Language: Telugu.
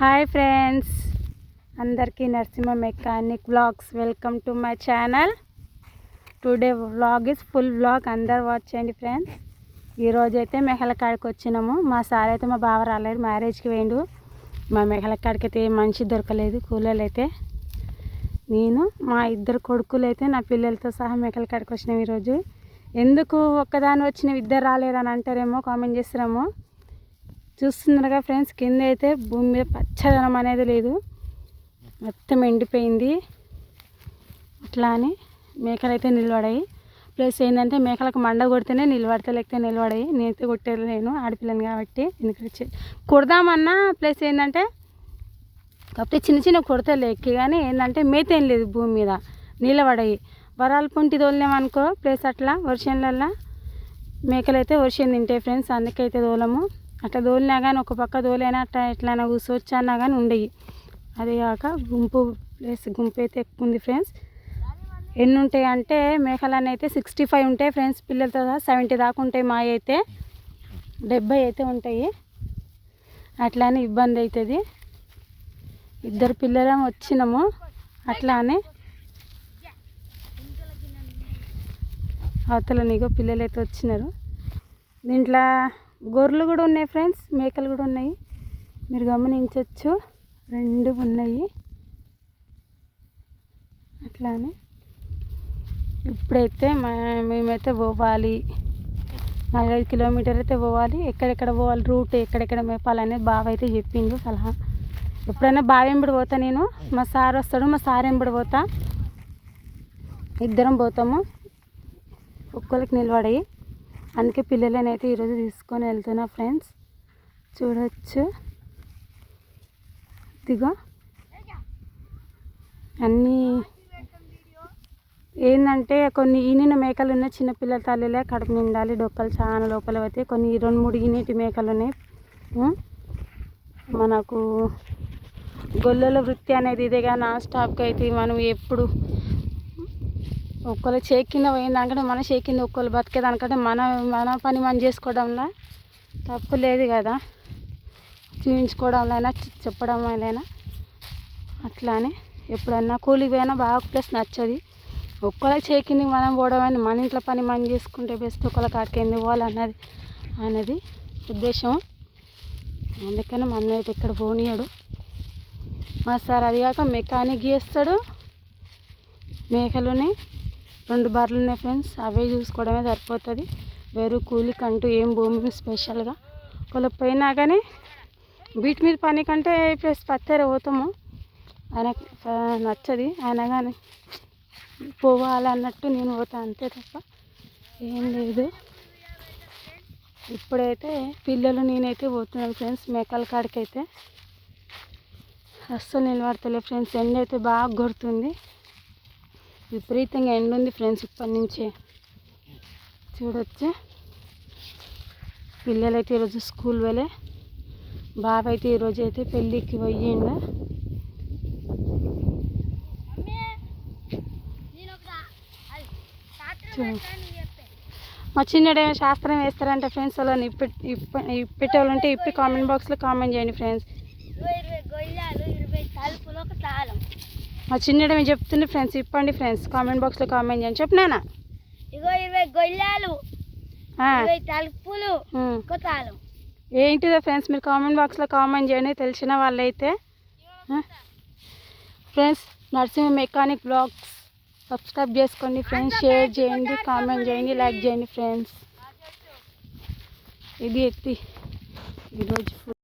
Hi friends. అందరికీ Narasimha mechanic vlogs. Welcome to my channel. Today vlog is full vlog. అందరు వాచ్ చేయండి ఫ్రెండ్స్. ఈరోజైతే అయితే మెహల కాడికి వచ్చినాము. మా సార్ అయితే మా బావ రాలేదు. మ్యారేజ్కి వేయండు మా మెహల కాడికి అయితే దొరకలేదు. కూలీలు అయితే నేను మా ఇద్దరు కొడుకులు అయితే నా పిల్లలతో సహా మెహల కాడికి వచ్చినాం ఈరోజు. ఎందుకు ఒక్కదాని వచ్చిన ఇద్దరు రాలేదని అంటారేమో కామెంట్ చేస్తారేమో. చూస్తున్నారుగా ఫ్రెండ్స్ కింద అయితే భూమి మీద పచ్చదనం అనేది లేదు. మొత్తం ఎండిపోయింది. అట్లా అని మేకలు అయితే నిలబడాయి. ప్లస్ ఏంటంటే మేకలకు మండ కొడితేనే నిలబడతా లేకపోతే నిలబడాయి. నేనైతే కొట్టేది ఆడపిల్లని కాబట్టి ఎందుకంటే కొడదామన్నా ప్లస్ ఏంటంటే కాకపోతే చిన్న చిన్న కొడతలు ఎక్కి కానీ ఏంటంటే మేత ఏం లేదు భూమి మీద. నిలబడాయి. వరాలు పొంటి తోలినామనుకో ప్లస్ అట్లా వర్షంలల్లా మేకలు అయితే వర్షం తింటాయి ఫ్రెండ్స్ అందుకైతే తోలము. అట్లా దోలినా కానీ ఒక పక్క దోలైనా అట్లా ఎట్లయినా కూర్చోవచ్చు అన్నా కానీ ఉండేవి అదే కాక గుంపు ప్లేస్ గుంపు అయితే ఎక్కువ ఉంది ఫ్రెండ్స్. ఎన్ని ఉంటాయి అంటే మేకలన్నీ అయితే సిక్స్టీ ఫైవ్ ఉంటాయి ఫ్రెండ్స్. పిల్లలతో సెవెంటీ దాకా ఉంటాయి మా అయితే. డెబ్బై అయితే ఉంటాయి. అట్లానే ఇబ్బంది అవుతుంది ఇద్దరు పిల్లలం వచ్చినాము అట్లానే అవతల నీగో పిల్లలు అయితే వచ్చినారు. దీంట్లో గొర్రెలు కూడా ఉన్నాయి ఫ్రెండ్స్ మేకలు కూడా ఉన్నాయి. మీరు గమనించవచ్చు రెండు ఉన్నాయి. అట్లానే ఇప్పుడైతే మేమైతే పోవాలి. నాలుగైదు కిలోమీటర్ అయితే పోవాలి. ఎక్కడెక్కడ పోవాలి రూట్ ఎక్కడెక్కడ మేపాలనేది బావ అయితే చెప్పిండు సలహా. ఎప్పుడైనా బావి వెంబడి పోతా నేను. మా సార్ వస్తాడు మా సార్ వెంబడి పోతా. ఇద్దరం పోతాము. ఒక్కరికి నిలబడి. అందుకే పిల్లలని అయితే ఈరోజు తీసుకొని వెళ్తున్నా ఫ్రెండ్స్. చూడొచ్చు. ఇదిగో. అన్నీ ఏంటంటే కొన్ని ఈనిన మేకలు ఉన్నాయి చిన్నపిల్లల తల్లిలే కడుపు నిండాలి డొక్కలు చాలా లోపల అయితే కొన్ని రెండు మూడు ఈనేటి మేకలు ఉన్నాయి. మనకు గొల్లల వృత్తి అనేది ఇదేగా నా స్టాప్కి అయితే మనం ఎప్పుడు ఒక్కరు చేకింద పోయిందనుకంటే మన చేకింద ఒక్కరు బతికేదానికంటే మన మన పని మనం చేసుకోవడంలో తప్పు లేదు కదా. చూపించుకోవడంలో చెప్పడం అయినా అట్లానే ఎప్పుడన్నా కూలికి పోయినా బాగా ప్లస్ నచ్చది. ఒక్కళ్ళ చేకింది మనం పోవడం మన ఇంట్లో పని మనం చేసుకుంటే బెస్ట్ ఒకళ్ళ కాడికి ఎందుకు పోవాలన్నది అనేది ఉద్దేశం. అందుకని మన అయితే ఇక్కడ పోనీయడు. మా సార్ అది కాక మెకానిక్ చేస్తాడు. మేకలుని రెండు బర్రెలు ఉన్నాయి ఫ్రెండ్స్. అవే చూసుకోవడమే సరిపోతుంది. వేరు కూలికి అంటూ ఏం భూమి స్పెషల్గా. ఒకళ్ళు పోయినా కానీ వీటి మీద పని కంటే ప్లస్ పత్తేర పోతాము. ఆయన నచ్చది. ఆయన కానీ పోవాలన్నట్టు నేను పోతా అంతే తప్ప ఏం లేదు. ఇప్పుడైతే పిల్లలు నేనైతే పోతున్నాను ఫ్రెండ్స్ మేకల కాడికైతే. అస్సలు నిలబడతలే ఫ్రెండ్స్. ఎండ అయితే బాగా కొడుతుంది. విపరీతంగా ఎండ ఉంది ఫ్రెండ్స్ ఇప్పటి నుంచే. చూడొచ్చు? పిల్లలైతే ఈరోజు స్కూల్ వెళ్ళే. బాబు అయితే ఈరోజు అయితే పెళ్ళికి పోయిండు. మా చిన్నడే శాస్త్రం వేస్తారంటే ఫ్రెండ్స్ వాళ్ళని ఇప్పి ఇప్పటి వాళ్ళు ఉంటే ఇప్పి కామెంట్ బాక్స్లో కామెంట్ చేయండి ఫ్రెండ్స్. మా చిన్నడ చెప్తుండే ఫ్రెండ్స్ ఇప్పండి ఫ్రెండ్స్ కామెంట్ బాక్స్లో కామెంట్ చేయండి. చెప్పినానా ఇగో ఇరవై గొయ్యాలు తలుపులు కొత్తాలు ఏంటిదో ఫ్రెండ్స్ మీరు కామెంట్ బాక్స్లో కామెంట్ చేయండి తెలిసిన వాళ్ళైతే. Friends Narsing mechanic blogs subscribe చేసుకోండి ఫ్రెండ్స్ షేర్ చేయండి కామెంట్ చేయండి లైక్ చేయండి ఫ్రెండ్స్. ఇది ఎత్తి. ఈరోజు